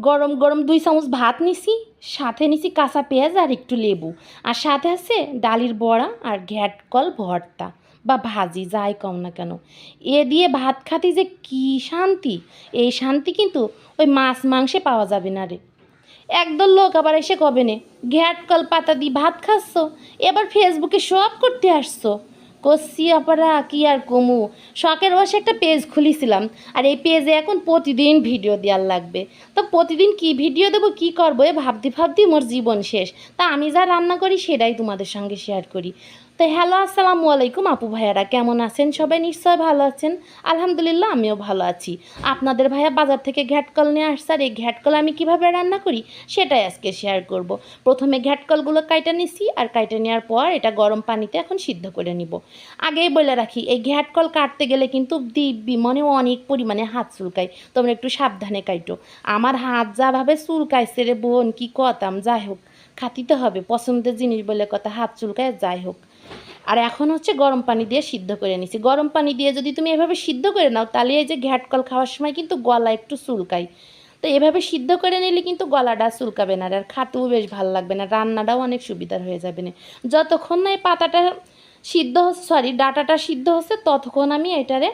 গরম গরম দুই চামচ ভাত নিছি, সাথে নিছি কাঁচা পেঁয়াজ আর একটু লেবু। আর সাথে আছে ডালির বড়া আর ঘ্যাটকল ভর্তা। বা ভাজি, যাই কম না কেন। এ দিয়ে ভাত খাতে যে কী শান্তি। এই শান্তি কিন্তু ওই মাছ মাংসে পাওয়া যাবে না রে। একদল লোক আবার এসে কবে নে, ঘ্যাটকল পাতা দিয়ে ভাত খাচ্ছ, এবার ফেসবুকে সব করতে আসছো। কষি আপারা কি আর কমু? শখের বসে একটা পেজ খুলেছিলাম, আর এই পেজে এখন প্রতিদিন ভিডিও দেওয়ার লাগবে। তো প্রতিদিন কি ভিডিও দেবো, কি করব, এ ভাবতে ভাবতে মোর জীবন শেষ। তা আমি যা রান্না করি সেটাই তোমাদের সঙ্গে শেয়ার করি। তো হ্যালো, আসসালামু আলাইকুম আপু ভাইয়ারা, কেমন আছেন? সবাই নিশ্চয় ভালো আছেন। আলহামদুলিল্লাহ, আমিও ভালো আছি। আপনাদের ভাইয়া বাজার থেকে ঘ্যাটকল নিয়ে আসছে, আর এই ঘ্যাটকল আমি কীভাবে রান্না করি সেটাই আজকে শেয়ার করব। প্রথমে ঘ্যাটকলগুলো কাইটা নিছি, আর কাইটা নেওয়ার পর এটা গরম পানিতে এখন সিদ্ধ করে নিব। আগেই বলে রাখি, এই ঘ্যাটকল কাটতে গেলে কিন্তু দিব্যি মনে অনেক পরিমাণে হাত চুলকায়। তোমরা একটু সাবধানে কাইটো। আমার হাত যাভাবে চুলকাইছে রে বোন, কি কতাম যাই হোক। খাতিতে হবে, পছন্দের জিনিস বলে কথা, হাত চুলকায়, যাই হোক। আর এখন হচ্ছে গরম পানি দিয়ে সিদ্ধ করে নিছি। গরম পানি দিয়ে যদি তুমি এভাবে সিদ্ধ করে নাও, তাহলে এই যে ঘ্যাটকল খাওয়ার সময় কিন্তু গলা একটু চুলকায়। তো এভাবে সিদ্ধ করে নিলে কিন্তু গলাটা চুলকাবে না, আর খাতেও বেশ ভালো লাগবে না, রান্নাটাও অনেক সুবিধার হয়ে যাবে না। যতক্ষণ না এই পাতাটা সিদ্ধ সরি ডাটাটা সিদ্ধ হচ্ছে, ততক্ষণ আমি এটারে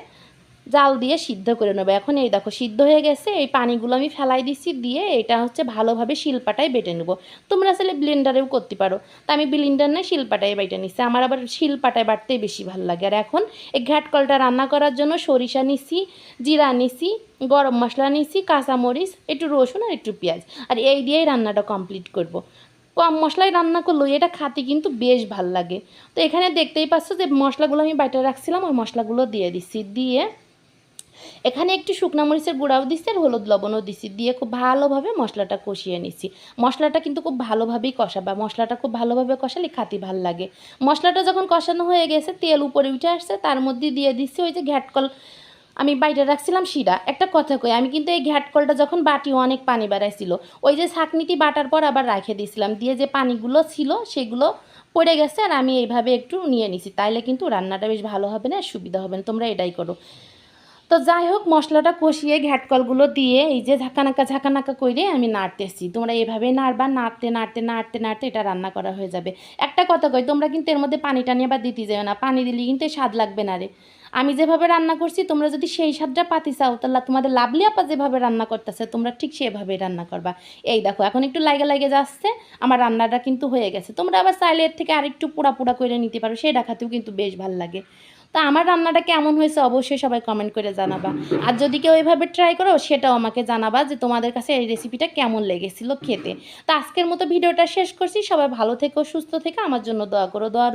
জাল দিয়ে সিদ্ধ করে নেব। এখন এই দেখো, সিদ্ধ হয়ে গেছে, এই পানিগুলো আমি ফেলাই দিচ্ছি দিয়ে এটা হচ্ছে ভালোভাবে শিলপাটায় বেটে নেব। তোমরা আসলে ব্লেন্ডারেও করতে পারো। তা আমি ব্লেন্ডার নয় শিলপাটায় বেটে নিচ্ছি আমার আবার শিলপাটায় বাটতেই বেশি ভালো লাগে। আর এখন এই ঘ্যাটকলটা রান্না করার জন্য সরিষা নিছি, জিরা নিছি, গরম মশলা নিছি, কাঁচামরিচ, একটু রসুন আর একটু পেঁয়াজ। আর এই দিয়েই রান্নাটা কমপ্লিট করব। কম মশলায় রান্না করলেও এটা খাতে কিন্তু বেশ ভালো লাগে। তো এখানে দেখতেই পাচ্ছ যে মশলাগুলো আমি বাইটে রাখছিলাম, ওই মশলাগুলো দিয়ে দিচ্ছি দিয়ে এখানে একটু শুকনা মরিচের গুঁড়াও দিচ্ছি আর হলুদ লবণও দিচ্ছি দিয়ে খুব ভালোভাবে মশলাটা কষিয়ে নিচ্ছি মশলাটা কিন্তু খুব ভালোভাবেই কষাবা। মশলাটা খুব ভালোভাবে কষালে খাতি ভালো লাগে। মশলাটা যখন কষানো হয়ে গেছে, তেল উপরে উঠে আসছে, তার মধ্যে দিয়ে দিচ্ছি ওই যে ঘ্যাটকল। আমি বাইরে রাখছিলাম শিরা। একটা কথা কই, আমি কিন্তু এই ঘ্যাটকলটা যখন বাটি অনেক পানি বাড়াইছিল, ওই যে ছাকনিটি বাটার পর আবার রেখে দিয়েছিলাম দিয়ে যে পানিগুলো ছিল, সেগুলো পড়ে গেছে আর আমি এইভাবে একটু নিয়ে নিছি। তাইলে কিন্তু রান্নাটা বেশ ভালো হবে না, সুবিধা হবে না। তোমরা এটাই করো। তো যাই হোক, মশলাটা কষিয়ে ঘ্যাটকলগুলো দিয়ে এই যে ঝাঁকানাকা ঝাঁকানাকা করে আমি নাড়তেছি। তোমরা এভাবে নাড়বা, নাড়তে নাড়তে নাড়তে নাড়তে এটা রান্না করা হয়ে যাবে। একটা কথা কই, তোমরা কিন্তু এর মধ্যে পানি টানি আবার দিতে যাবে না। পানি দিলে কিন্তু স্বাদ লাগবে না রে। আমি যেভাবে রান্না করছি, তোমরা যদি সেই স্বাদটা পাতি চাও, তাহলে তোমাদের লাভলি আপা যেভাবে রান্না করতেছে, তোমরা ঠিক সেভাবেই রান্না করবা। এই দেখো, এখন একটু লাগে লাগে যাচ্ছে, আমার রান্নাটা কিন্তু হয়ে গেছে। তোমরা আবার চাইলে এর থেকে আরেকটু পোড়া পোড়া করে নিতে পারো, সেটা খাতেও কিন্তু বেশ ভালো লাগে। তা আমার রান্নাটা কেমন হয়েছে অবশ্যই সবাই কমেন্ট করে জানাবা। আর যদি কেউ এভাবে ট্রাই করো, সেটাও আমাকে জানাবা যে তোমাদের কাছে এই রেসিপিটা কেমন লেগেছিল খেতে। তো আজকের মতো ভিডিওটা শেষ করছি। সবাই ভালো থেকো, সুস্থ থেকে। আমার জন্য দোয়া করো, দোয়া